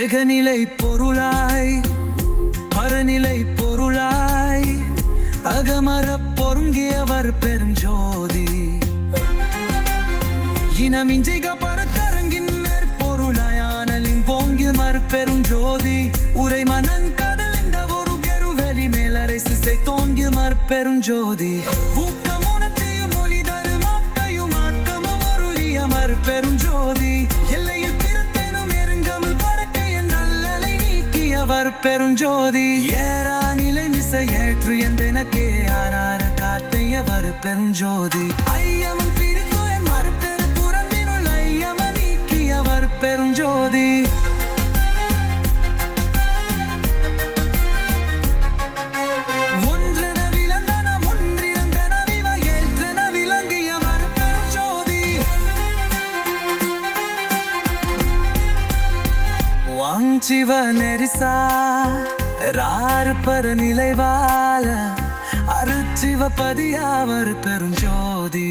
ஜெகநிலை பொருளாய் பரநிலை பொருளாய் அகமர பொருங்கியவர் பெருஞ்சோதி. இனமிஞ்சிக பரத்தரங்கின் மேற்பொருளாயானலின் போங்கி மறுபெரும் உரை மனன் கடலிந்த ஒரு கெருவெளி மேலரை சிசை தோங்கி மறுபெரும் ஜோதி ஊக்கமுணத்தையும் மொழி தருமாக்கையும் ஆக்கமும் அருளிய மறுபெரும் ஜோதி பெருஞ்சோதி ஏறா நிலை மிசை ஏற்று என்றெனக்கே ஆனார காத்தையவர் பெருஞ்சோதி ஐயமும் பிரித்து என் மறுபெரு புறம்பினுள் ஐயம நீக்கியவர் பெருஞ்சோதி வாஞ்சிவ நெரிசா ராறுபர நிலைவால அருச்சிவ பதியாவர் பெருஞ்சோதி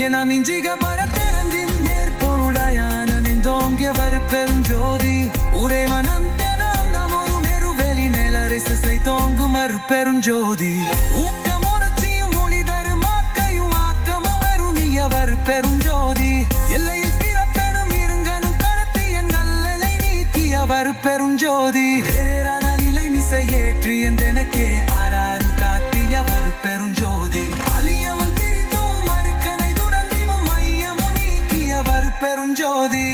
என மிஞ்சிக பரத்திறந்தின் நேர்பொருளாயான நின்றோங்கியவர் பெருஞ்சோதி உரை மனம் தெனாம் நமொரு மெருவெளி நிலரிசை தோங்குமர் பெருஞ்சோதி ஊக்கமுணர்ச்சியும் மொழி தருமாக்கையும் ஆக்கமும் அருணியவர் பெருஞ்சோதி எல்லையில் பிறப்பெரும் இருங்கனும் கடத்திய நல்லலை நீக்கியவர் பெருஞ்சோதி வேறான நிலை மிசை ஏற்றி என்றெனக்கே ஆறாறு காட்டியவர் பெருஞ்சோதி அலியவன் திரித்தும் மறுக்கனை துடந்திவும் மையமும் நீக்கியவர் பெருஞ்சோதி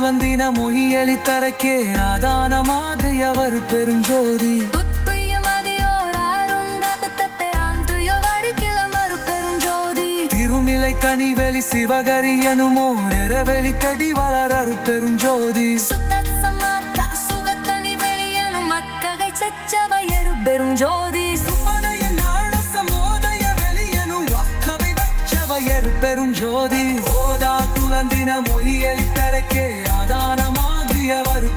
ஓதா துவந்தின மொழியளித்தரக்கே ஆதான மாதிரியவர் பெருஞ்சோதி. திருநிலை கனிவெளி சிவகரி எனுமோ நிறவெளி கடி வளரரு பெருஞ்சோதி. பெருஞ்சோதி. ஆயர் பெரும் ஜோதி. ஓதா துலந்தின மொழியளித்தரக்கே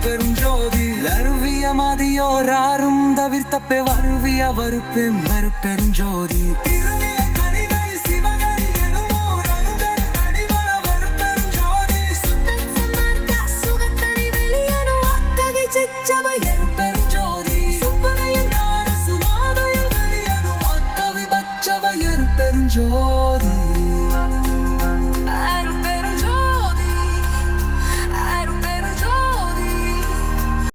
பெரும் ஜோதி. அருவிய லருவிய மதியோராரும் தவிர்த்தப்பே வருவிய வருப்பெம் பெருஞ்சோதி திருநி